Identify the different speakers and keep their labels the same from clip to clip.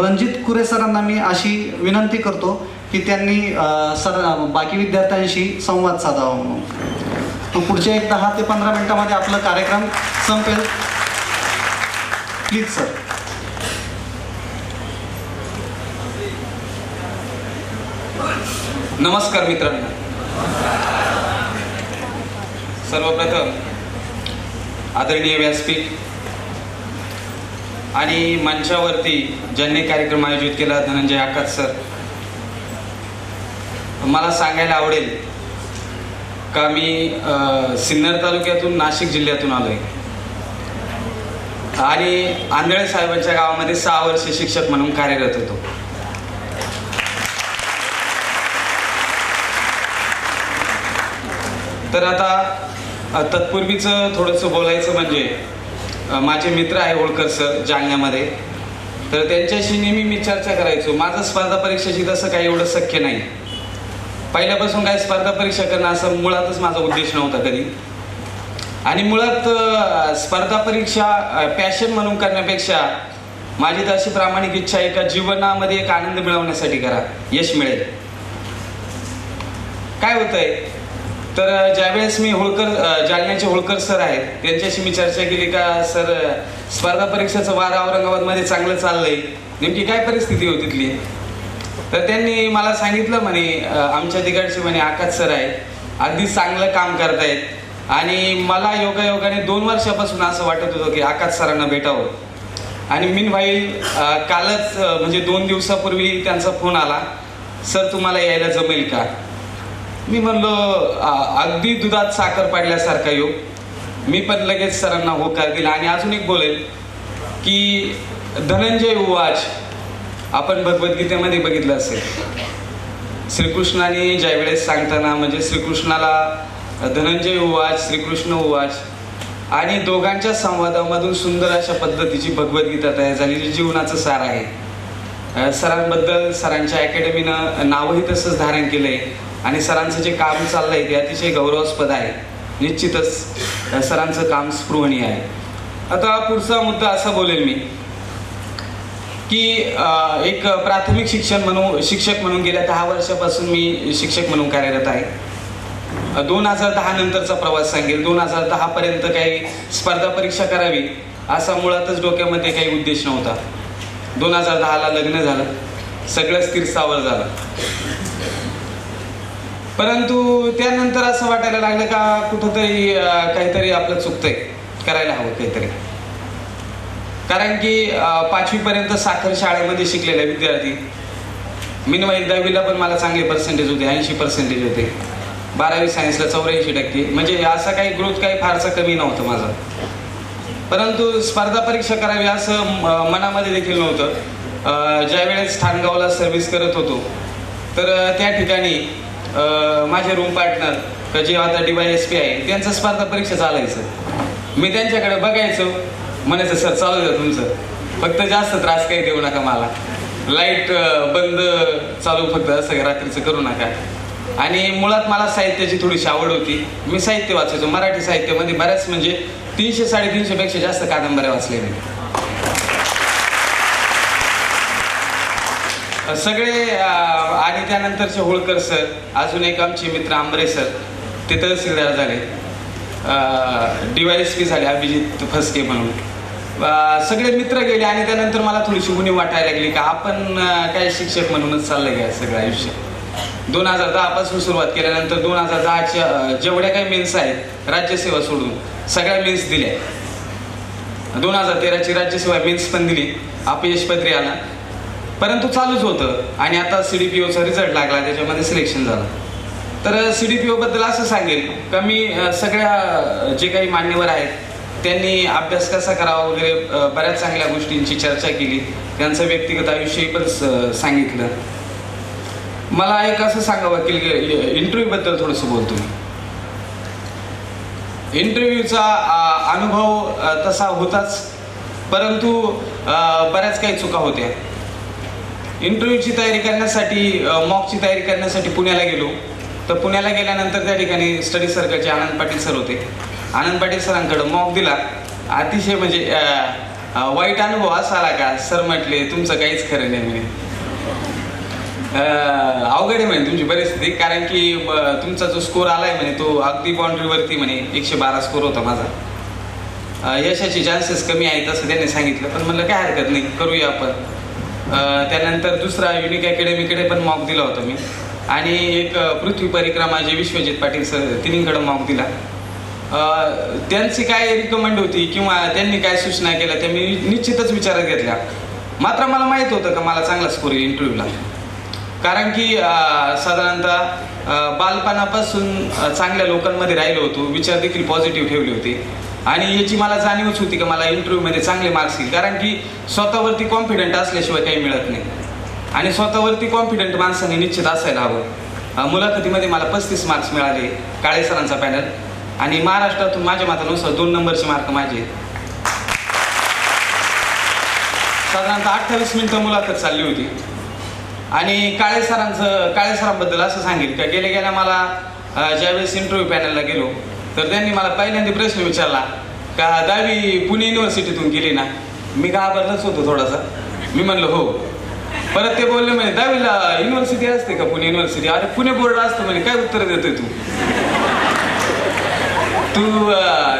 Speaker 1: रणजित कुरे सरांना मी अशी विनंती करतो की त्यांनी सर बाकी विद्यार्थ्यांशी संवाद साधावा म्हणून. तो पुढच्या एक दहा ते पंधरा मिनिटामध्ये आपला कार्यक्रम संपेल. प्लीज सर
Speaker 2: नमस्कार मित्रांनो. सर्वप्रथम आदरणीय व्यासपीठ आणि मंचावरती ज्यांनी कार्यक्रम आयोजित केला धनंजय आकात सर. मला सांगायला आवडेल का मी सिन्नर तालुक्यातून नाशिक जिल्ह्यातून आलो आहे आणि आंधळे साहेबांच्या गावामध्ये सहा वर्ष शिक्षक म्हणून कार्यरत होतो. तर आता तत्पूर्वीचं थोडंसं बोलायचं म्हणजे माझे मित्र आहे होळकर सर जालन्यामध्ये. तर त्यांच्याशी नेहमी मी चर्चा करायचो. माझं स्पर्धा परीक्षेशी तसं काही एवढं शक्य नाही. पहिल्यापासून काय स्पर्धा परीक्षा करणं असं मुळातच माझा उद्देश नव्हता कधी. आणि मुळात स्पर्धा परीक्षा पॅशन म्हणून करण्यापेक्षा माझी तर अशी प्रामाणिक इच्छा आहे का जीवनामध्ये एक आनंद मिळवण्यासाठी करा. यश मिळेल. काय होतंय? तर ज्यावेळेस मी होळकर जालन्याचे होळकर सर आहेत त्यांच्याशी मी चर्चा केली का सर स्पर्धा परीक्षेचं वार औरंगाबादमध्ये चांगलं चाललंय. नेमकी काय परिस्थिती होती तिथली? तर त्यांनी मला सांगितलं म्हणे आमच्या तिकडचे म्हणे आकाश सर आहे अगदी चांगलं काम करतायत. आणि मला योगायोगाने दोन वर्षापासून असं वाटत होतं की आकाश सरांना भेटावं. आणि मीन व्हाईल कालच म्हणजे दोन दिवसापूर्वी त्यांचा फोन आला सर तुम्हाला यायला जमेल का? मी म्हणलो अगदी दुधात साखर पाडल्यासारखा योग हो. मी पण लगेच सरांना होकार दिला आणि अजून एक बोलेल की धनंजय हो उवाच आपण भगवद्गीतेमध्ये बघितलं असेल. श्रीकृष्णाने ज्यावेळेस सांगताना म्हणजे श्रीकृष्णाला धनंजय हो उवाच श्रीकृष्ण उवाच आणि दोघांच्या संवादामधून सुंदर अशा पद्धतीची भगवद्गीता तयार झाली जी जीवनाचं सार आहे. सरांबद्दल सरांच्या अकॅडमीनं नावही तसंच धारण केलंय. आणि सरांचं जे काम चाललंय ते अतिशय गौरवास्पद आहे. निश्चितच सरांचं काम स्पृहणीय आहे. आता पुढचा मुद्दा असा बोलेल मी की एक प्राथमिक शिक्षण म्हणून शिक्षक म्हणून गेल्या दहा वर्षापासून मी शिक्षक म्हणून कार्यरत आहे. दोन हजार दहा नंतरचा प्रवास सांगेल. दोन हजार दहा पर्यंत काही स्पर्धा परीक्षा करावी असा मुळातच डोक्यामध्ये काही उद्देश नव्हता. दोन हजार दहाला लग्न झालं. सगळं स्थिरस्थावर झालं. परंतु त्यानंतर असं वाटायला लागलं का कुठंतरी काहीतरी आपलं चुकतंय. करायला हवं काहीतरी. कारण की पाचवीपर्यंत साखर शाळेमध्ये शिकलेला विद्यार्थी. मिनवाईल दहावीला पण मला चांगले पर्सेंटेज होते ऐंशी पर्सेंटेज होते. बारावी सायन्सला चौऱ्याऐंशी टक्के. म्हणजे असा काही ग्रोथ काही फारसा कमी नव्हतं माझा. परंतु स्पर्धा परीक्षा करावी असं म- मनामध्ये देखील नव्हतं. ज्यावेळेस ठाणगावला सर्व्हिस करत होतो तर त्या ठिकाणी माझे रूम पार्टनर जे आता डी वाय एस पी आहे. त्यांचं स्पर्धा परीक्षा चालायचं. मी त्यांच्याकडे बघायचो. म्हणायचं सर चालू द्या तुमचं. फक्त जास्त त्रास काही देऊ नका मला. लाइट बंद चालू फक्त असं रात्रीचं करू नका. आणि मुळात मला साहित्याची थोडीशी आवड होती. मी साहित्य वाचायचो. मराठी साहित्यामध्ये बऱ्याच म्हणजे तीनशे साडेतीनशेपेक्षा जास्त कादंबऱ्या वाचलेल्या आहेत. सगळे आणि त्यानंतरचे होळकर सर अजून एक आमचे मित्र आंबरे सर ते तहसीलदार झाले. डी वाय एस पी झाले अभिजित फसके म्हणून. सगळे मित्र गेले आणि त्यानंतर मला थोडीशी उणीव वाटायला लागली का आपण काय शिक्षक म्हणूनच चाललं घ्या सगळं आयुष्य. दोन हजार दहापासून सुरुवात केल्यानंतर दोन हजार दहाच्या जेवढ्या काही मेन्स आहेत राज्यसेवा सोडून सगळ्या मेन्स दिल्या. दोन हजार तेराची राज्यसेवा मेन्स पण दिली. अपयश पत्री आला. परंतु चालूच होतं. आणि आता सी डी पी ओचा रिझल्ट लागला त्याच्यामध्ये सिलेक्शन झालं. तर सी डी पी ओबद्दल असं सांगेल का मी सगळ्या जे काही मान्यवर आहेत त्यांनी अभ्यास कसा करावा वगैरे बऱ्याच चांगल्या गोष्टींची चर्चा केली. त्यांचं व्यक्तिगत आयुष्यही पण स- सांगितलं. मला एक असं सांगावं की इंटरव्ह्यूबद्दल थोडंसं बोलतो मी. इंटरव्ह्यूचा अनुभव तसा होताच. परंतु बऱ्याच काही चुका होत्या. इंटरव्ह्यूची तयारी करण्यासाठी मॉकची तयारी करण्यासाठी पुण्याला गेलो. तर पुण्याला गेल्यानंतर त्या ठिकाणी स्टडी सर्कलचे आनंद पाटील सर होते. आनंद पाटील सरांकडं मॉक दिला. अतिशय म्हणजे वाईट अनुभव असा आला का? सर म्हटले तुमचं काहीच खरं नाही म्हणे. अवघड आहे म्हणे तुमची परिस्थिती. कारण की ब- तुमचा जो स्कोर आहे म्हणे तो अगदी बाउंड्रीवरती म्हणे एकशे बारा स्कोर होता माझा. यशाचे चान्सेस कमी आहेत असं त्यांनी सांगितलं. पण म्हणलं काय हरकत नाही करूया आपण. त्यानंतर दुसरा युनिक अकॅडमीकडे पण मॉक दिला होता मी. आणि एक पृथ्वी परिक्रमा जे विश्वजित पाटील सर तिन्हीकडे मॉक दिला. त्यांची काय रिकमेंड होती किंवा त्यांनी काय सूचना केल्या त्या मी निश्चितच विचारात घेतल्या. मात्र मला माहीत होतं का मला चांगला स्कोर येईल इंटरव्ह्यूला कारण की साधारणतः बालपणापासून चांगल्या लोकांमध्ये राहिलो होतो विचार देखील पॉझिटिव्ह ठेवले होते. आणि याची मला जाणीवच होती का मला इंटरव्ह्यूमध्ये चांगले मार्क्स येईल. कारण की स्वतःवरती कॉन्फिडंट असल्याशिवाय काही मिळत नाही. आणि स्वतःवरती कॉन्फिडंट माणसाने निश्चित असायला हवं. मुलाखतीमध्ये मला पस्तीस मार्क्स मिळाले काळे सरांचा पॅनल आणि महाराष्ट्रातून माझ्या मतानुसार दोन नंबरचे मार्क माझे आहेत. साधारणतः अठ्ठावीस मिनिटं मुलाखत चालली होती. आणि काळे सरांचं काळे सरांबद्दल असं सांगेल का गेल्या गेल्या मला ज्यावेळेस इंटरव्ह्यू पॅनलला गेलो तर त्यांनी मला पहिल्यांदा प्रश्न विचारला का दहावी पुणे युनिव्हर्सिटीतून गेली ना? मी घाबरलाच होतो थोडासा. मी म्हणलं हो. परत ते बोलले म्हणे दहावीला युनिव्हर्सिटी असते का पुणे युनिव्हर्सिटी अरे पुणे बोर्ड असतं म्हणे काय उत्तर देतोय तू? तू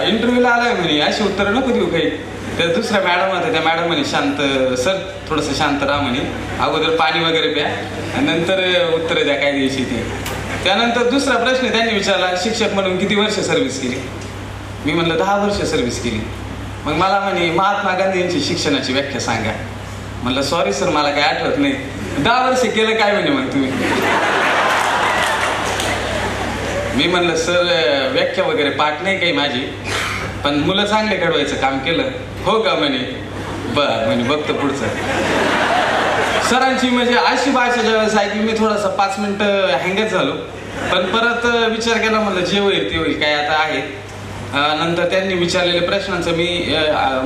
Speaker 2: इंटरव्ह्यूला आलाय म्हणे अशी उत्तर नको देऊ काही. त्या दुसऱ्या मॅडम होत्या त्या मॅडम म्हणे शांत सर थोडंसं शांत राहा म्हणे. अगोदर पाणी वगैरे प्या नंतर उत्तर द्या काय द्यायची ती. त्यानंतर दुसरा प्रश्न त्यांनी विचारला शिक्षक म्हणून किती वर्ष सर्व्हिस केली? मी म्हणलं दहा वर्ष सर्व्हिस केली. मग मला म्हणे महात्मा गांधी यांची शिक्षणाची व्याख्या सांगा. म्हणलं सॉरी सर मला काय आठवत नाही. दहा वर्ष केलं काय म्हणे मग तुम्ही? मी म्हणलं सर व्याख्या वगैरे पाठ नाही काही माझी पण मुलं चांगले घडवायचं काम केलं. हो का? म्हणे. बर म्हणे बघतो पुढचं. सरांची म्हणजे अशी भाषा ज्यावेळेस की मी थोडासा पाच मिनटं हँगच झालो. पण परत विचार केला म्हणलं जे होईल ते होईल काय आता आहे. नंतर त्यांनी विचारलेल्या प्रश्नांचं मी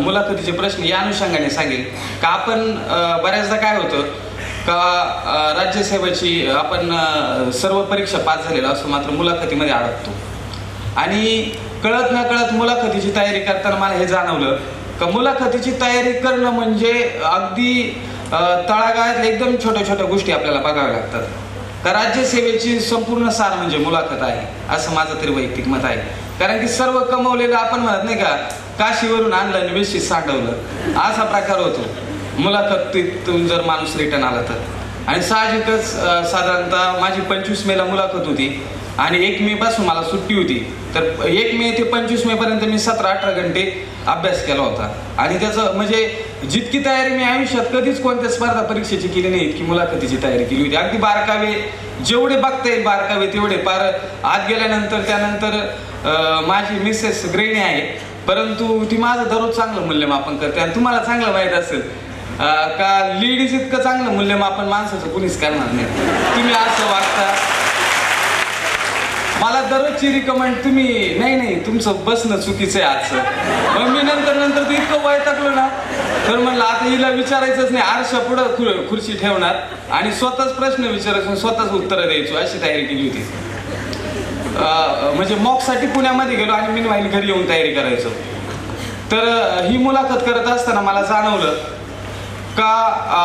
Speaker 2: मुलाखतीचे प्रश्न या अनुषंगाने सांगेल का आपण बऱ्याचदा काय होतं का राज्यसेवेची आपण सर्व परीक्षा पास झालेलो असतो मात्र मुलाखतीमध्ये अडकतो. आणि कळत न कळत मुलाखतीची तयारी करताना मला हे जाणवलं का मुलाखतीची तयारी करणं म्हणजे अगदी तळागाळातल्या एकदम छोट्या छोट्या गोष्टी आपल्याला बघाव्या लागतात. का राज्यसेवेची संपूर्ण सार म्हणजे मुलाखत आहे असं माझं तरी वैयक्तिक मत आहे. कारण की सर्व कमवलेलं आपण म्हणत नाही का काशीवरून आणलं आणि वेशीत साठवलं असा प्रकार होतो. मुलाखतीतून जर माणूस रिटर्न आला तर. आणि साहजिकच साधारणतः माझी पंचवीस मेला मुलाखत होती. आणि एक मे पासून मला सुट्टी होती. तर एक मे ते पंचवीस मे पर्यंत मी सतरा अठरा घंटे अभ्यास केला होता. आणि त्याचं म्हणजे जितकी तयारी मी आयुष्यात कधीच कोणत्या स्पर्धा परीक्षेची केली नाही इतकी मुलाखतीची तयारी केली होती. अगदी बारकावे जेवढे बघता येईल बारकावे तेवढे पार. आत गेल्यानंतर त्यानंतर माझी मिसेस ग्रेणी आहे. परंतु ती माझं दररोज चांगलं मूल्यमापन करते आणि तुम्हाला चांगलं माहीत असेल का लेडीज इतकं चांगलं मूल्यमापन माणसाचं कुणीच करणार नाही. तुम्ही असं वागता. मला दररोजची रिकमेंड तुम्ही नाही नाही तुमचं बसणं चुकीचं आहे आजचं. मग मी नंतर नंतर तू इतकं वैतागलो ना तर म्हणलं आता हिला विचारायचंच नाही आरशा पुढं खु- खुर्ची ठेवणार आणि स्वतःच प्रश्न विचारायचो स्वतःच उत्तरं द्यायचो अशी तयारी केली होती. म्हणजे मॉकसाठी पुण्यामध्ये गेलो आणि मी घरी येऊन तयारी करायचो. तर ही मुलाखत करत असताना मला जाणवलं का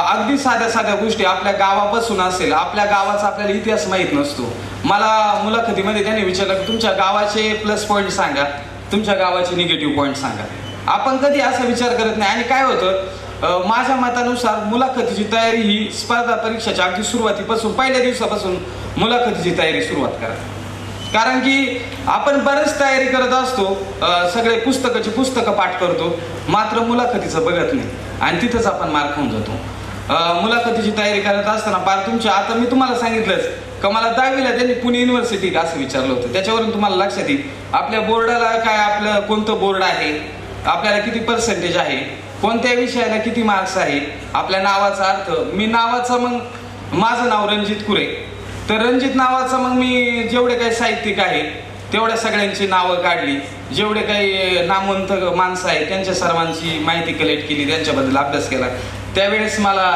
Speaker 2: अगदी साध्या साध्या गोष्टी आपल्या गावापासून असेल आपल्या गावाचा आपल्याला इतिहास माहीत नसतो. मला मुलाखतीमध्ये त्यांनी विचारलं की तुमच्या गावाचे प्लस पॉईंट सांगा तुमच्या गावाचे निगेटिव्ह पॉईंट सांगा. आपण कधी असा विचार करत नाही. आणि काय होतं माझ्या मतानुसार मुलाखतीची तयारी ही स्पर्धा परीक्षेच्या अगदी सुरुवातीपासून पहिल्या दिवसापासून मुलाखतीची तयारी सुरुवात करा. कारण की आपण बरंच तयारी करत असतो सगळे पुस्तकाची पुस्तकं पाठ करतो मात्र मुलाखतीचं बघत नाही. आणि तिथंच आपण मार खाऊन जातो. मुलाखतीची तयारी करत असताना पार तुमच्या आता मी तुम्हाला सांगितलंच का मला दहावीला त्यांनी पुणे युनिव्हर्सिटीत असं विचारलं होतं. त्याच्यावरून तुम्हाला लक्षात येईल आपल्या बोर्डाला काय आपलं कोणतं बोर्ड आहे? आपल्याला किती पर्सेंटेज आहे? कोणत्या विषयाला किती मार्क्स आहे? आपल्या नावाचा अर्थ मी नावाचा मग माझं नाव रणजित कुरे. तर रणजित नावाचं मग मी जेवढे काही साहित्यिक आहे तेवढ्या सगळ्यांची नावं काढली. जेवढे काही नामवंत माणसं आहेत त्यांच्या सर्वांची माहिती कलेक्ट केली त्यांच्याबद्दल अभ्यास केला. त्यावेळेस मला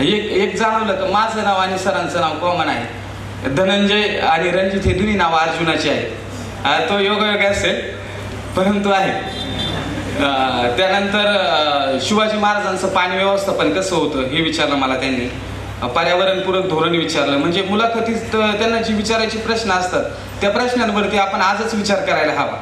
Speaker 2: एक एक जाणवलं की माझं नाव आणि सरांचं नाव कॉमन आहे. धनंजय आणि रणजित हे दोन्ही नावं अर्जुनाची आहेत. तो योगायोग असेल परंतु आहे. त्यानंतर शिवाजी महाराजांचं पाणी व्यवस्थापन कसं होतं हे विचारलं मला त्यांनी. पर्यावरणपूरक धोरण विचारलं. म्हणजे मुलाखतीत त्यांना जी विचारायचे प्रश्न असतात त्या प्रश्नांवरती आपण आजच विचार करायला हवा.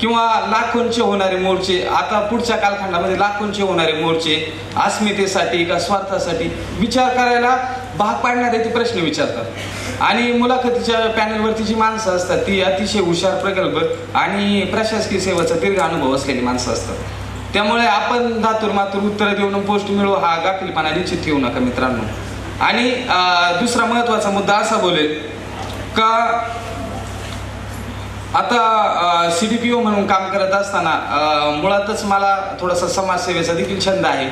Speaker 2: किंवा लाखोंचे होणारे मोर्चे आता पुढच्या कालखंडामध्ये लाखोंचे होणारे मोर्चे अस्मितेसाठी का स्वार्थासाठी विचार करायला भाग पाडणारे ते प्रश्न विचारतात. आणि मुलाखतीच्या पॅनलवरती जी माणसं असतात ती अतिशय हुशार प्रगल्भ आणि प्रशासकीय सेवेचा दीर्घ अनुभव असलेली माणसं असतात. त्यामुळे आपण दातूर मातूर उत्तरं देऊन पोस्ट मिळवू हा गाफीलपणा निश्चित ठेवू नका मित्रांनो. आणि दुसरा महत्त्वाचा मुद्दा असा बोलेल का आता सी डी पी ओ म्हणून काम करत असताना मुळातच मला थोडासा समाजसेवेचा देखील छंद आहे.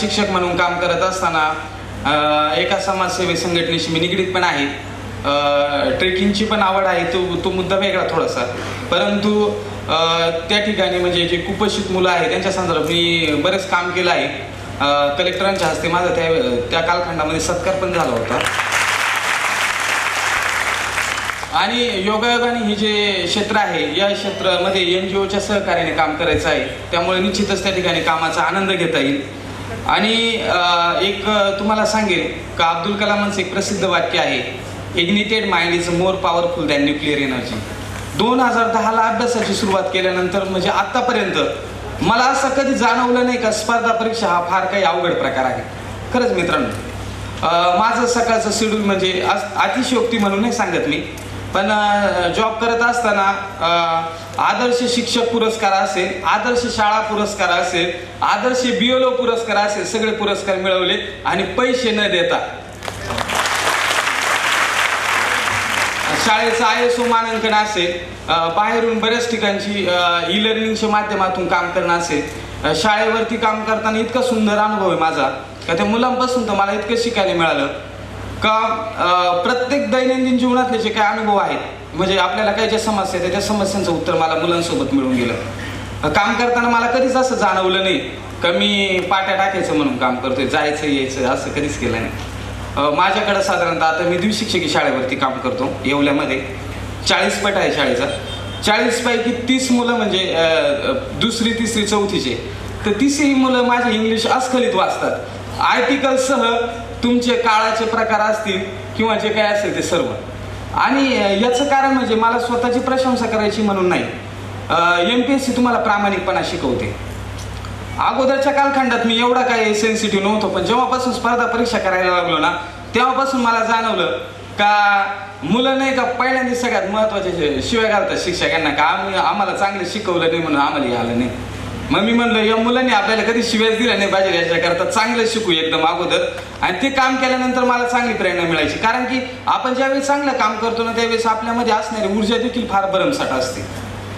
Speaker 2: शिक्षक म्हणून काम करत असताना एका समाजसेवे संघटनेशी मी निगडीत पण आहे. ट्रेकिंगची पण आवड आहे तो तो मुद्दा वेगळा थोडासा. परंतु त्या ठिकाणी म्हणजे जे कुपोषित मुलं आहेत त्यांच्या संदर्भात मी बरेच काम केलं आहे. कलेक्टरांच्या हस्ते माझा त्या त्या कालखंडामध्ये सत्कार पण झाला होता. आणि योगायोगाने हे जे क्षेत्र आहे या क्षेत्रामध्ये एन जी ओच्या सहकार्याने काम करायचं आहे. त्यामुळे निश्चितच त्या ठिकाणी कामाचा आनंद घेता येईल. आणि एक तुम्हाला सांगेल का अब्दुल कलामांचं एक प्रसिद्ध वाक्य आहे ignited mind is more powerful than nuclear energy दोन हजार दहाला अभ्यासाची सुरुवात केल्यानंतर म्हणजे आत्तापर्यंत मला असं कधी जाणवलं नाही का स्पर्धा परीक्षा हा फार काही अवघड प्रकार आहे. खरंच मित्रांनो माझं सकाळचं शेड्यूल म्हणजे अतिशयोक्ती म्हणून नाही सांगत मी पण जॉब करत असताना आदर्श शिक्षक पुरस्कार असेल आदर्श शाळा पुरस्कार असेल आदर्श बिओलो पुरस्कार असेल सगळे पुरस्कार मिळवले आणि पैसे न देता शाळेचं आय एस ओ मानांकन असेल बाहेरून बऱ्याच ठिकाणची ई लर्निंगच्या माध्यमातून काम करणं असेल शाळेवरती काम करताना इतका सुंदर अनुभव आहे माझा का त्या मुलांपासून तर मला इतकं शिकायला मिळालं. का प्रत्येक दैनंदिन जीवनातले जे काही अनुभव आहेत म्हणजे आपल्याला काही ज्या समस्या आहेत त्या समस्यांचं उत्तर मला मुलांसोबत मिळून गेलं. काम करताना मला कधीच असं जाणवलं नाही का मी पाट्या टाकायचं म्हणून काम करतोय जायचं यायचं असं कधीच केलं नाही. माझ्याकडं साधारणतः आता मी द्विशिक्षकी शाळेवरती काम करतो येवल्यामध्ये. चाळीस पट आहे शाळेचा. चाळीस पैकी तीस मुलं म्हणजे दुसरी तिसरी चौथीचे. तर तीसही मुलं माझे इंग्लिश अस्खलित वाचतात. आर्टिकलसह तुमचे काळाचे प्रकार असतील किंवा जे काय असेल ते सर्व. आणि याचं कारण म्हणजे मला स्वतःची प्रशंसा करायची म्हणून नाही. एम पी एस सी तुम्हाला प्रामाणिकपणा शिकवते. अगोदरच्या कालखंडात मी एवढा काही सेन्सिटिव्ह नव्हतो पण जेव्हापासून स्पर्धा परीक्षा करायला लागलो ना तेव्हापासून मला जाणवलं का मुलं नाही का पहिल्यांदा सगळ्यात महत्त्वाचे शिव्या घालतात शिक्षकांना का आम्ही आम्हाला चांगलं शिकवलं नाही म्हणून आम्हाला आलं नाही. मग मी म्हणलं या मुलांनी आपल्याला कधी शिव्याच दिल्या नाही पाहिजे याच्याकरता चांगलं शिकू एकदम अगोदर. आणि ते काम केल्यानंतर मला चांगली प्रेरणा मिळायची. कारण की आपण ज्यावेळेस चांगलं काम करतो ना त्यावेळेस आपल्यामध्ये असणारी ऊर्जा देखील फार भरमसाठ असते.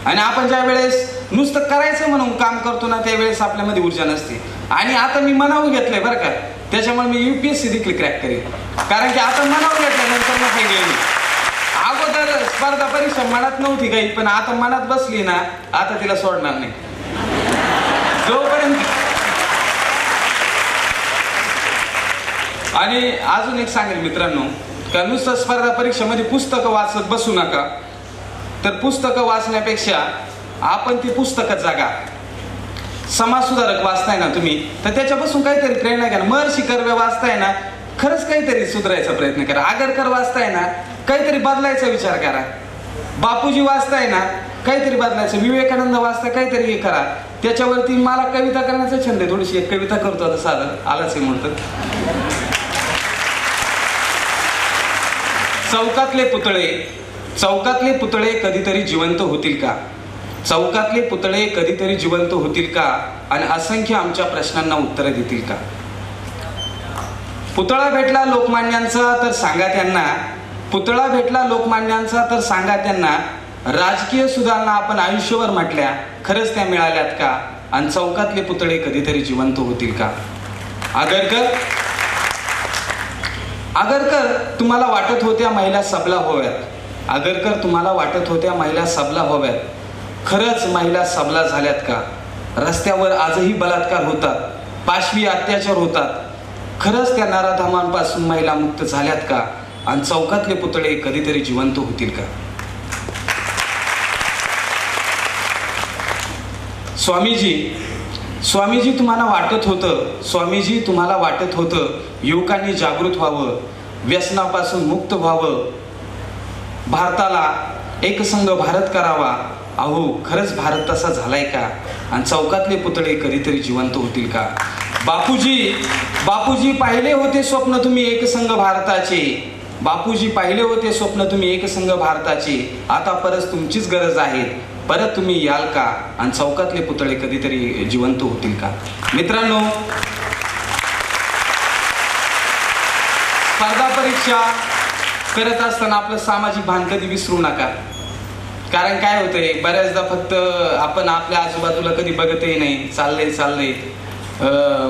Speaker 2: आणि आपण ज्या वेळेस नुसतं करायचं म्हणून काम करतो ना त्यावेळेस आपल्यामध्ये ऊर्जा नसते. आणि आता मी मनावर घेतलंय बरं का. त्याच्यामुळे मी युपीएससी देखील क्रॅक करेन. कारण की आता मनावर घेतल्यानंतर मग काही गेली अगोदर स्पर्धा परीक्षा मनात नव्हती काही पण आता मनात बसली ना आता तिला सोडणार नाही. जोपर्यंत आणि अजून एक सांगेल मित्रांनो का नुसतं स्पर्धा परीक्षेमध्ये पुस्तकं वाचत बसू नका. तर पुस्तकं वाचण्यापेक्षा आपण ती पुस्तकं जागा. समाजसुधारक वाचताय ना तुम्ही तर त्याच्यापासून काहीतरी प्रेरणा घ्या महर्षी कर्वे वाचताय ना खरंच काहीतरी सुधारायचा प्रयत्न करा. आगरकर वाचताय ना काहीतरी बदलायचा विचार करा. बापूजी वाचताय ना काहीतरी बदलायचं. विवेकानंद वाचता काहीतरी हे करा. त्याच्यावरती मला कविता करण्याचा छंद आहे. थोडीशी एक कविता करतो आता साधं. आलाच हे म्हणतो चौकातले पुतळे चौकातले पुतळे कधीतरी जिवंत होतील का? चौकातले पुतळे कधीतरी जिवंत होतील का? आणि असंख्य आमच्या प्रश्नांना उत्तरं देतील का? पुतळा भेटला लोकमान्यांचा तर सांगा त्यांना. पुतळा भेटला लोकमान्यांचा तर सांगा त्यांना. राजकीय सुधारणा आपण आयुष्यभर म्हटल्या खरंच त्या मिळाल्यात का? आणि चौकातले पुतळे कधीतरी जिवंत होतील का? आगरकर? आगरकर तुम्हाला वाटत होत्या महिला सबला होव्यात. आगरकर तुम्हाला वाटत होत्या महिला सबला होव्यात. खरंच महिला सबला झाल्यात का? रस्त्यावर आजही बलात्कार होतात पाशवी अत्याचार होतात. खरंच त्या नाराधामांपासून महिला मुक्त झाल्यात का? आणि चौकातले पुतळे कधीतरी जिवंत होतील का? स्वामीजी स्वामीजी तुम्हाला वाटत होतं स्वामीजी तुम्हाला वाटत होतं युवकांनी जागृत व्हावं व्यसनापासून मुक्त व्हावं. भारताला एकसंघ भारत करावा अहो खरंच भारत तसा झालाय का? आणि चौकातले पुतळे कधीतरी जिवंत होतील का? बापूजी बापूजी पाहिले होते स्वप्न तुम्ही एकसंघ भारताचे? बापूजी पाहिले होते स्वप्न तुम्ही एकसंघ भारताचे? आता परत तुमचीच गरज आहे. परत तुम्ही याल का? आणि चौकातले पुतळे कधीतरी जिवंत होतील का? मित्रांनो स्पर्धा परीक्षा करत असताना आपलं सामाजिक भान कधी विसरू नका. कारण काय होतंय बऱ्याचदा फक्त आपण आपल्या आजूबाजूला कधी बघतही नाही चाललंय. चाललंय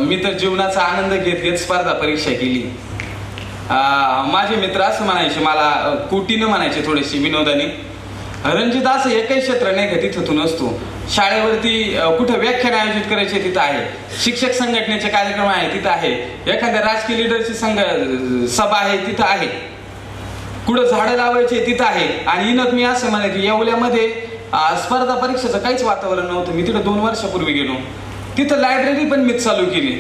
Speaker 2: मी तर जीवनाचा आनंद घेत घेत स्पर्धा परीक्षा केली. माझे मित्र असं म्हणायचे मला कुटीनं कोटीनं म्हणायचे थोडेसे विनोदाने रणजित असं एकही क्षेत्र नाही का तिथं तू नसतो? शाळेवरती कुठं व्याख्यान आयोजित करायचे तिथं आहे? शिक्षक संघटनेचे कार्यक्रम आहे तिथं आहे. एखाद्या राजकीय लिडरची संघ सभा आहे तिथं आहे. कुठं झाडं लावायची तिथं आहे. आणि इनक मी असं म्हणे की येवल्यामध्ये स्पर्धा परीक्षेचं काहीच वातावरण नव्हतं. मी तिथं दोन वर्षापूर्वी गेलो. तिथं लायब्ररी पण मीच चालू केली.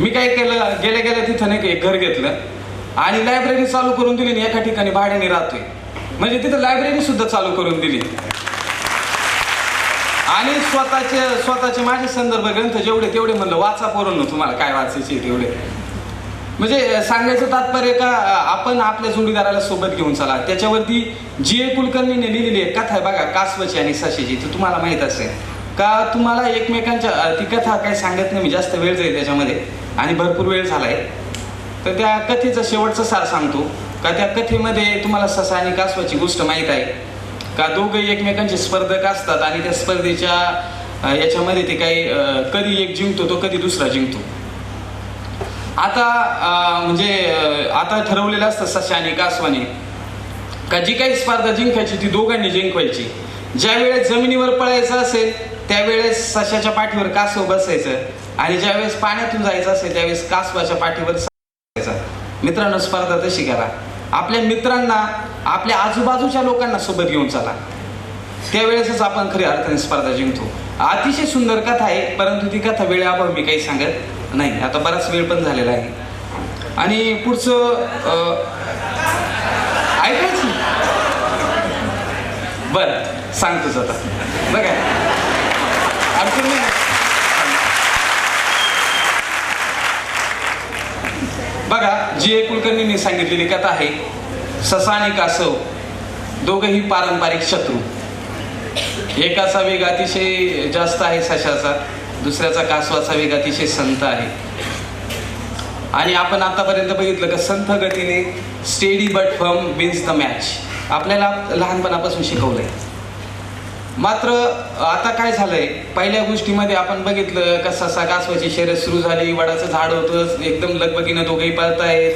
Speaker 2: मी काय केलं गेल्या गेल्या तिथं नाही का एक घर घेतलं. आणि लायब्ररी चालू करून दिली आणि एका ठिकाणी भाड्याने राहतोय. म्हणजे तिथं लायब्ररी सुद्धा चालू करून दिली. आणि स्वतःचे स्वतःचे माझे संदर्भ ग्रंथ जेवढे तेवढे म्हणलं वाचा पोरून तुम्हाला काय वाचायचे तेवढे. म्हणजे सांगायचं तात्पर्य का आपण आपल्या जोडीदाराला सोबत घेऊन चला. त्याच्यावरती जी ए कुलकर्णीने लिहिलेली आहे कथा आहे बघा कासवाची आणि सशीची. तर तुम्हाला माहीत असेल. का तुम्हाला एकमेकांच्या ती कथा काही सांगत नाही मी जास्त वेळ जाईल त्याच्यामध्ये. आणि भरपूर वेळ झालाय. तर त्या कथेचं शेवटचा सार सांगतो. का त्या कथेमध्ये तुम्हाला ससा आणि कासवाची गोष्ट माहीत आहे. का दोघंही एकमेकांचे स्पर्धक असतात आणि त्या स्पर्धेच्या याच्यामध्ये ते काही कधी एक जिंकतो तो कधी दुसरा जिंकतो. आता म्हणजे आता ठरवलेलं असतं सशा आणि कासवाने का जी काही स्पर्धा जिंकायची ती दोघांनी जिंकवायची. ज्या वेळेस जमिनीवर पळायचं असेल त्यावेळेस सशाच्या पाठीवर कासव बसायचं. आणि ज्यावेळेस पाण्यातून जायचं असेल त्यावेळेस कासवाच्या पाठीवर मित्रांनो स्पर्धा तशी करा. आपल्या मित्रांना आपल्या आजूबाजूच्या लोकांना सोबत घेऊन चला. त्यावेळेसच आपण खरी अर्थाने स्पर्धा जिंकतो. अतिशय सुंदर कथा आहे परंतु ती कथा वेळेअभावी मी काही सांगत नाही आता बराच वेळ पण झालेला आहे. आणि पुढचं ऐकायचं बर सांगतोच आता बघा. अडचण नाही. बघा जी ए कुलकर्णींनी सांगितलेली कथा आहे ससा आणि कासव दोघंही पारंपरिक शत्रू. एकाचा वेग अतिशय जास्त आहे सशाचा. दुसऱ्याचा कासवाचा वेग अतिशय संत आहे. आणि आपण आतापर्यंत बघितलं का संथ गतीने steady but firm wins the match आपल्याला लहानपणापासून शिकवलंय. मात्र आता काय झालंय? पहिल्या गोष्टीमध्ये आपण बघितलं का ससा कासवाची शर्यत सुरू झाली वडाचं झाड होतं एकदम लगबगीनं दोघेही पळतायत.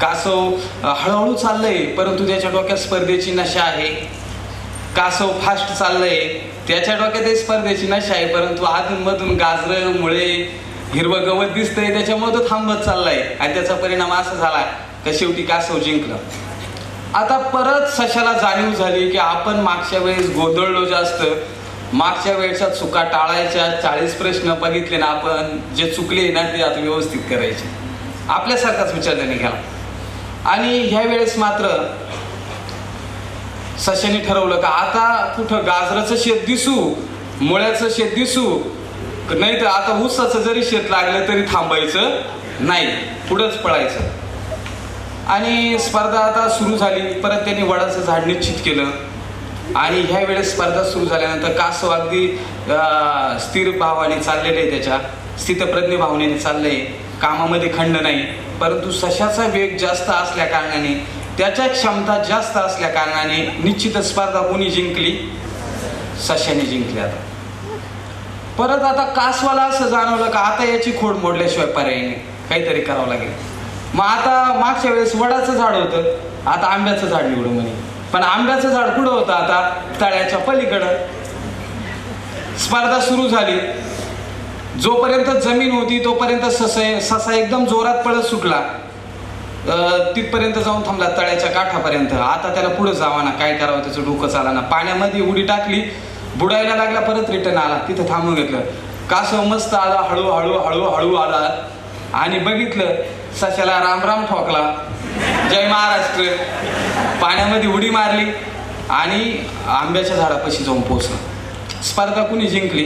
Speaker 2: कासव हळूहळू चाललंय परंतु त्याच्या डोक्यात स्पर्धेची नशा आहे. कासव फास्ट चाललंय. त्याच्या डोक्यात स्पर्धेची नशा आहे परंतु अधूनमधून गाजरं मुळे हिरवं गवत दिसतंय त्याच्यामुळे तो थांबत चाललाय. आणि त्याचा परिणाम असा झाला का शेवटी कासव जिंकलं. आता परत सशाला जाणीव झाली की आपण मागच्या वेळेस गोंधळलो जास्त. मागच्या वेळेच्या चुका टाळायच्या चाळीस प्रश्न बघितले ना आपण जे चुकले ना ते आता व्यवस्थित करायचे. आपल्यासारखाच विचार त्याने केला आणि ह्या वेळेस मात्र सशाने ठरवलं का आता कुठं गाजराचं शेत दिसू मुळ्याचं शेत दिसू नाही तर आता ऊसाचं जरी शेत लागलं तरी थांबायचं नाही पुढंच पळायचं. आणि स्पर्धा आता सुरू झाली परत त्यांनी वडाचं झाड निश्चित केलं. आणि ह्या वेळेस स्पर्धा सुरू झाल्यानंतर कासव अगदी स्थिर भावाने चाललेले आहे त्याच्या स्थितप्रज्ञ भावनेने चाललंय कामामध्ये खंड नाही परंतु सशाचा वेग जास्त असल्या कारणाने त्याच्या क्षमता जास्त असल्या कारणाने निश्चितच स्पर्धा कोणी जिंकली? सश्याने जिंकली आता. परत आता कासवाला असं जाणवलं का आता याची खोड मोडल्याशिवाय पर्याय नाही. काहीतरी करावं लागेल. मग आता मागच्या वेळेस वडाचं झाड होतं. आता आंब्याचं झाड निवडू म्हणे. पण आंब्याचं झाड कुठं होतं आता? तळ्याच्या पलीकडं. स्पर्धा सुरू झाली. जोपर्यंत जमीन होती तोपर्यंत ससा ससा एकदम जोरात पळत सुटला. तिथपर्यंत जाऊन थांबला तळ्याच्या काठापर्यंत. आता त्याला पुढे जावा ना काय करावं त्याचं डोकं चाला ना पाण्यामध्ये उडी टाकली बुडायला लागला परत रिटर्न आला. तिथं थांबून घेतलं. कासव मस्त आला हळूहळू हळूहळू आला. आणि बघितलं सशाला रामराम ठोकला. जय महाराष्ट्र. पाण्यामध्ये उडी मारली आणि आंब्याच्या झाडापाशी जाऊन पोचला स्पर्धा कुणी जिंकली?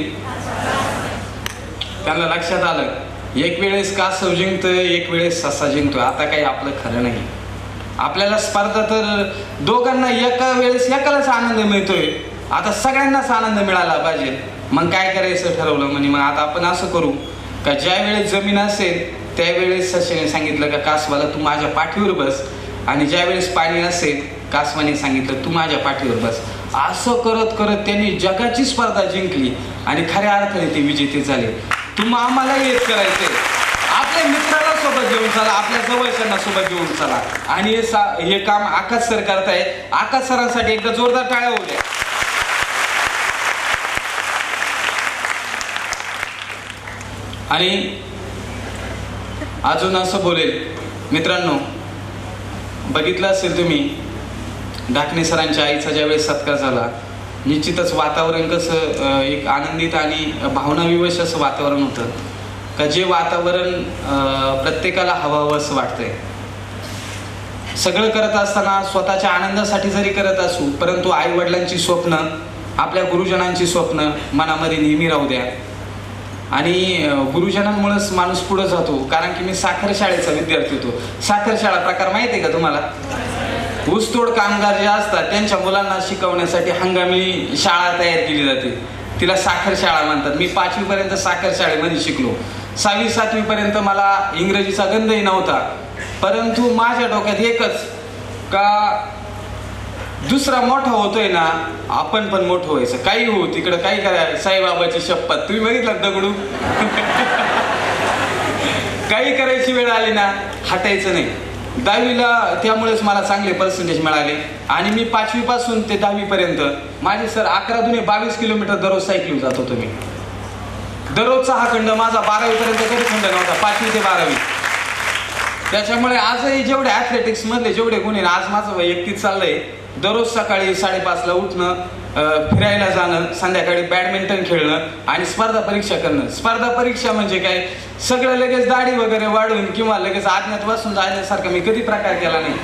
Speaker 2: त्यांना लक्षात आलं. एक वेळेस कासव जिंकतोय एक वेळेस ससा जिंकतोय? आता काही आपलं खरं नाही. आपल्याला स्पर्धा तर दोघांना एका वेळेस एकालाच आनंद मिळतोय. आता सगळ्यांनाच आनंद मिळाला पाहिजे. मग काय करायचं ठरवलं? म्हणजे मग आता आपण असं करू का ज्या वेळेस जमीन असेल त्यावेळेस ससेने सांगितलं का कासवाला तू माझ्या पाठीवर बस. आणि ज्या वेळेस पाणी नसेल कासवाने सांगितलं तू माझ्या पाठीवर बस. असं करत करत त्यांनी जगाची स्पर्धा जिंकली आणि खऱ्या अर्थाने ते विजेते झाले. तुम्हा आम्हाला हेच करायचंय. आपल्या मित्राला सोबत घेऊन चला आपल्या जवळच्यांना सोबत घेऊन चला. आणि हे सा हे काम आकाश सर करताय आकाश सरांसाठी एकदा जोरदार टाळ्या होऊ द्या. आणि अजून असं बोलेल मित्रांनो बघितलं असेल तुम्ही ढाकणे सरांच्या आईचा ज्यावेळेस सत्कार झाला निश्चितच वातावरण कसं एक आनंदित आणि भावनाविवश असं वातावरण होतं. का जे वातावरण प्रत्येकाला हवं असं वाटतंय. सगळं करत असताना स्वतःच्या आनंदासाठी जरी करत असू परंतु आई वडिलांची स्वप्न आपल्या गुरुजनांची स्वप्न मनामध्ये नेहमी राहू द्या. आणि गुरुजनांमुळेच माणूस पुढे जातो. कारण की मी साखर शाळेचा विद्यार्थी होतो. साखर शाळा प्रकार माहिती आहे का तुम्हाला? ऊसतोड कामगार जे असतात त्यांच्या मुलांना शिकवण्यासाठी हंगामी शाळा तयार केली जाते. तिला साखर शाळा म्हणतात. मी पाचवीपर्यंत साखर शाळेमध्ये शिकलो. सहावी सातवीपर्यंत मला इंग्रजीचा गंधही नव्हता. परंतु माझ्या डोक्यात एकच का दुसरा मोठा होतोय ना आपण पण मोठं व्हायचं. काही हो तिकडं काही करायला साईबाबाची शपथ. तुम्ही बघितलं दगडू? काही करायची वेळ आली ना हटायचं नाही. दहावीला त्यामुळेच मला चांगले पर्सेंटेज मिळाले. आणि मी पाचवी पासून ते दहावी पर्यंत माझे सर अकरा दुने बावीस किलोमीटर दररोज सायकलिंग जात होतो मी. दररोजचा हा खंड माझा बारावी पर्यंत कधी खंड नव्हता पाचवी ते बारावी. त्याच्यामुळे आजही जेवढे ॲथलेटिक्स मधले जेवढे गुण आहे आज माझं वैयक्तिक चाललंय. दररोज सकाळी साडेपाचला उठणं फिरायला जाणं संध्याकाळी बॅडमिंटन खेळणं आणि स्पर्धा परीक्षा करणं. स्पर्धा परीक्षा म्हणजे काय? सगळं लगेच दाढी वगैरे वाढून किंवा लगेच आज्ञात बसून जाण्यासारखा मी कधी प्रकार केला नाही.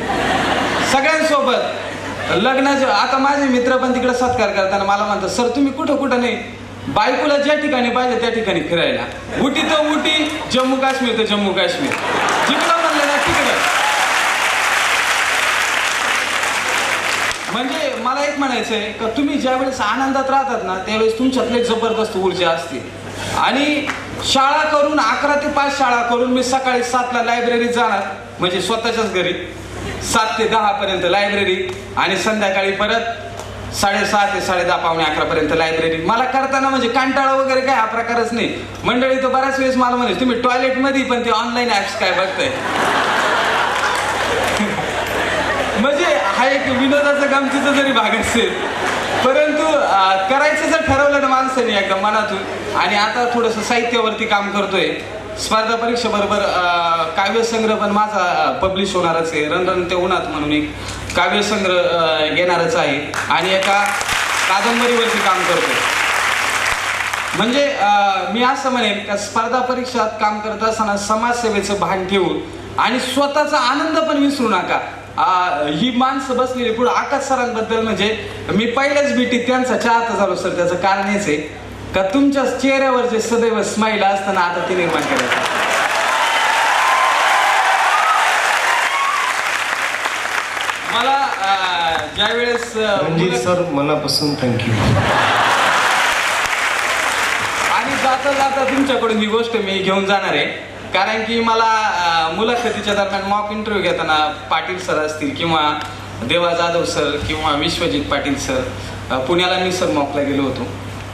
Speaker 2: सगळ्यांसोबत लग्नाचे आता माझे मित्र पण तिकडे सत्कार करताना मला म्हणतात सर तुम्ही कुठं कुठं नाही? बायकोला ज्या ठिकाणी पाहिजे त्या ठिकाणी फिरायला. उटी तर उटी जम्मू काश्मीर तर जम्मू काश्मीर जिकडं म्हणलं ना तिकडं म्हणजे मला एक म्हणायचं आहे का तुम्ही ज्यावेळेस आनंदात राहतात ना त्यावेळेस तुमच्यातले जबरदस्त ऊर्जा असते. आणि शाळा करून अकरा ते पाच शाळा करून मी सकाळी सातला लायब्ररीत जाणार म्हणजे स्वतःच्याच घरी. सात ते दहा पर्यंत लायब्ररी आणि संध्याकाळी परत साडेसहा ते साडे दहा पावणे अकरा पर्यंत लायब्ररी मला करताना म्हणजे कंटाळा वगैरे काय हा प्रकारच नाही. मंडळी तर बऱ्याच वेळेस मला म्हणजे तुम्ही टॉयलेटमध्ये पण ते ऑनलाईन ऍप्स काय बघताय? म्हणजे हा एक विनोदाचा गमतीचा जरी भाग असेल परंतु करायचं जर ठरवलं ना माणसाने एकदा मनातून आणि आता थोडंसं साहित्यावरती काम करतोय स्पर्धा परीक्षेबरोबर काव्यसंग्रह पण माझा पब्लिश होणारच आहे. रणरण ते उन्हात म्हणून एक काव्यसंग्रह येणारच आहे. आणि एका कादंबरीवरती काम करतोय. म्हणजे मी असं म्हणेन का स्पर्धा परीक्षात काम करत असताना समाजसेवेचं भान ठेवून आणि स्वतःचा आनंद पण विसरू नका. ही माणसं बसलेली पुढे आकाश सरांबद्दल म्हणजे मी पहिल्याच भेटीत त्यांचा चाहता झालो सर. त्याचं कारण हेच आहे का तुमच्या चेहऱ्यावर जे सदैव स्माईल असताना आता ते निर्माण करायचं मला ज्यावेळेस
Speaker 3: रणजित सर मनापासून थँक्यू
Speaker 2: आणि जाता जाता तुमच्याकडून ही गोष्ट मी घेऊन जाणार आहे. कारण की मला मुलाखतीच्या दरम्यान मॉक इंटरव्ह्यू घेताना पाटील सर असतील किंवा देवा जाधव सर किंवा विश्वजित पाटील सर पुण्याला मी सर मॉकला गेलो होतो.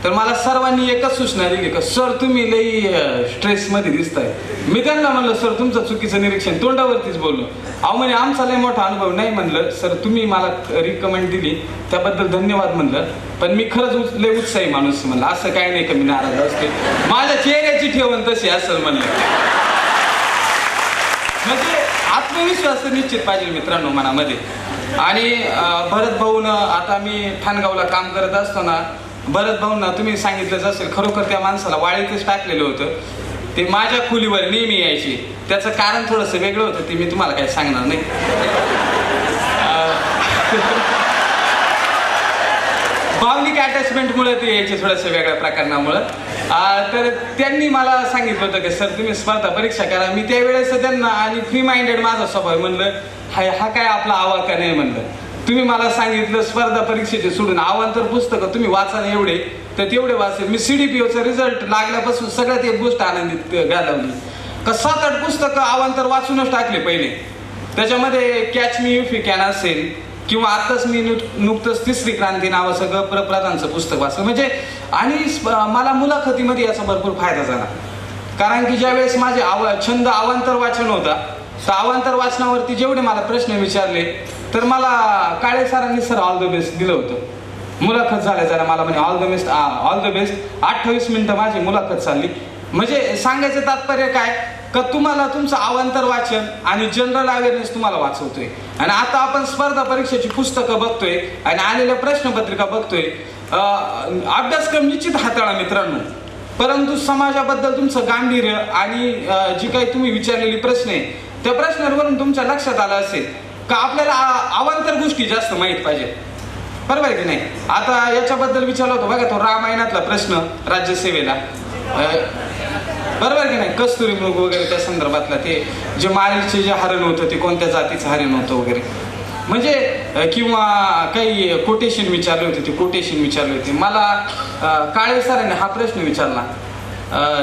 Speaker 2: तर मला सर्वांनी एकच सूचना दिली का सर तुम्ही लई स्ट्रेसमध्ये दिसताय. मी त्यांना म्हणलं सर तुमचं चुकीचं निरीक्षण तोंडावरतीच बोललो. अहो म्हणे आमचा लई मोठा अनुभव नाही म्हणलं. सर तुम्ही मला रिकमेंड दिली. त्याबद्दल धन्यवाद म्हणलं. पण मी खरंच उच- लय उत्साही माणूस म्हणलं. असं काही नाही का मी नाराज असते माझ्या चेहऱ्याची ठेवण तशी असेल म्हणलं. म्हणजे आत्मविश्वास तर निश्चित पाहिजे मित्रांनो मनामध्ये. आणि भरत भाऊन आता मी ठाणगावला काम करत असताना भरत भाऊंना तुम्ही सांगितलंच असेल खरोखर त्या माणसाला वाळीतच टाकलेलं होतं. ते माझ्या खोलीवर नेहमी यायची. त्याचं कारण थोडंसं वेगळं होतं ते मी तुम्हाला काही सांगणार नाही. भावनिक अटॅचमेंटमुळे ते यायचे थोडंसं वेगळ्या प्रकरणामुळं. तर त्यांनी मला सांगितलं होतं की सर तुम्ही स्पर्धा परीक्षा करा. मी त्यावेळेस त्यांना आणि फ्री माइंडेड माझा स्वभाव म्हणलं हा हा काय आपला आवाका नाही म्हणलं. तुम्ही मला सांगितलं स्पर्धा परीक्षेचे सोडून आव्हांतर पुस्तकं तुम्ही वाचा ना एवढे. तर तेवढे वाचेल. मी सी डी पी ओचा रिझल्ट लागल्यापासून सगळ्यात एक गोष्ट आनंदित घालवली. का सात आठ पुस्तकं आव्हांतर वाचूनच टाकले पहिले. त्याच्यामध्ये catch me you you can असेल किंवा आताच मी नुकतंच तिसरी क्रांती नावाचं ग पुस्तक वाचलं. म्हणजे आणि स्प- मला मुलाखतीमध्ये याचा भरपूर फायदा झाला. कारण की ज्यावेळेस माझे आव छंद अवांतर वाचन होता तर अवांतर वाचनावरती जेवढे मला प्रश्न विचारले तर मला काळे सरांनी सर ऑल द बेस्ट दिलं होतं. मुलाखत झाल्या जरा मला म्हणे all the best all the best अठ्ठावीस मिनिटं माझी मुलाखत चालली. म्हणजे सांगायचं तात्पर्य काय? का तुम्हाला तुमचं अवांतर वाचन आणि जनरल अवेअरनेस तुम्हाला वाचवतोय. आणि आता आपण स्पर्धा परीक्षेची पुस्तकं बघतोय आणि आलेल्या प्रश्नपत्रिका बघतोय. अभ्यासक्रम निश्चित हाताळा मित्रांनो. परंतु समाजाबद्दल तुमचं गांभीर्य आणि जी काही तुम्ही विचारलेली प्रश्न आहे त्या प्रश्नांवरून तुमच्या लक्षात आलं असेल. का आपल्याला आ- अवांतर गोष्टी जास्त माहीत पाहिजे? बरोबर आहे की नाही? आता याच्याबद्दल विचारलं होतं बघा तो रामायणातला प्रश्न राज्यसेवेला बरोबर की नाही? कस्तुरी मृग वगैरे त्या संदर्भातला ते जे मारीचे जे हरण होतं ते कोणत्या जातीचं हरण होतं वगैरे. म्हणजे किंवा काही कोटेशन विचारले होते ते कोटेशन विचारले होते. मला काळे सरांनी हा प्रश्न विचारला.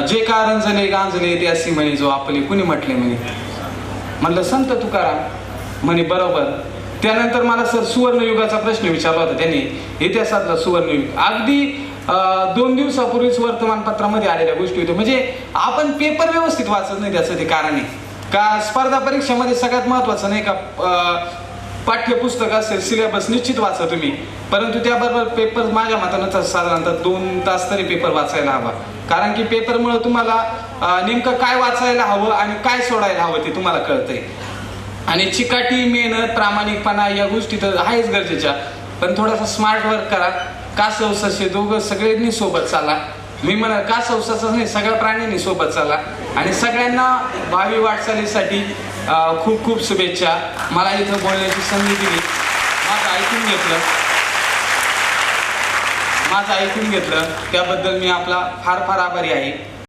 Speaker 2: जे का रंजने गांजले ते असे म्हणे जो आपले कुणी म्हटले म्हणे? म्हणलं संत तुकाराम. म्हणे बरोबर. त्यानंतर मला सर सुवर्णयुगाचा प्रश्न विचारला होता त्यांनी. इतिहासातला सुवर्णयुग. अगदी दोन दिवसापूर्वीच वर्तमानपत्रामध्ये आलेल्या गोष्टी होत्या. म्हणजे आपण पेपर व्यवस्थित वाचत नाही त्याचं ते कारण आहे. का स्पर्धा परीक्षेमध्ये सगळ्यात महत्वाचं नाही का पाठ्यपुस्तक असेल सिलेबस निश्चित वाचा तुम्ही. परंतु त्याबरोबर पेपर माझ्या मतानं साधारणतः दोन तास तरी पेपर वाचायला हवा. कारण की पेपरमुळे तुम्हाला नेमकं काय वाचायला हवं आणि काय सोडायला हवं ते तुम्हाला कळतंय. आणि चिकाटी मेहनत प्रामाणिकपणा या गोष्टी तर आहेच गरजेच्या. पण थोडासा स्मार्ट वर्क करा. का सवसाचे दोघं सगळ्यांनी सोबत चाला? मी म्हणा का सवसाचं नाही सगळ्या प्राण्यांनी सोबत चाला? आणि सगळ्यांना भावी वाटचालीसाठी खूप खूप शुभेच्छा. मला इथं बोलण्याची संधी दिली. माझं ऐकून घेतलं. माझं ऐकून घेतलं. त्याबद्दल मी आपला फार फार आभारी आहे.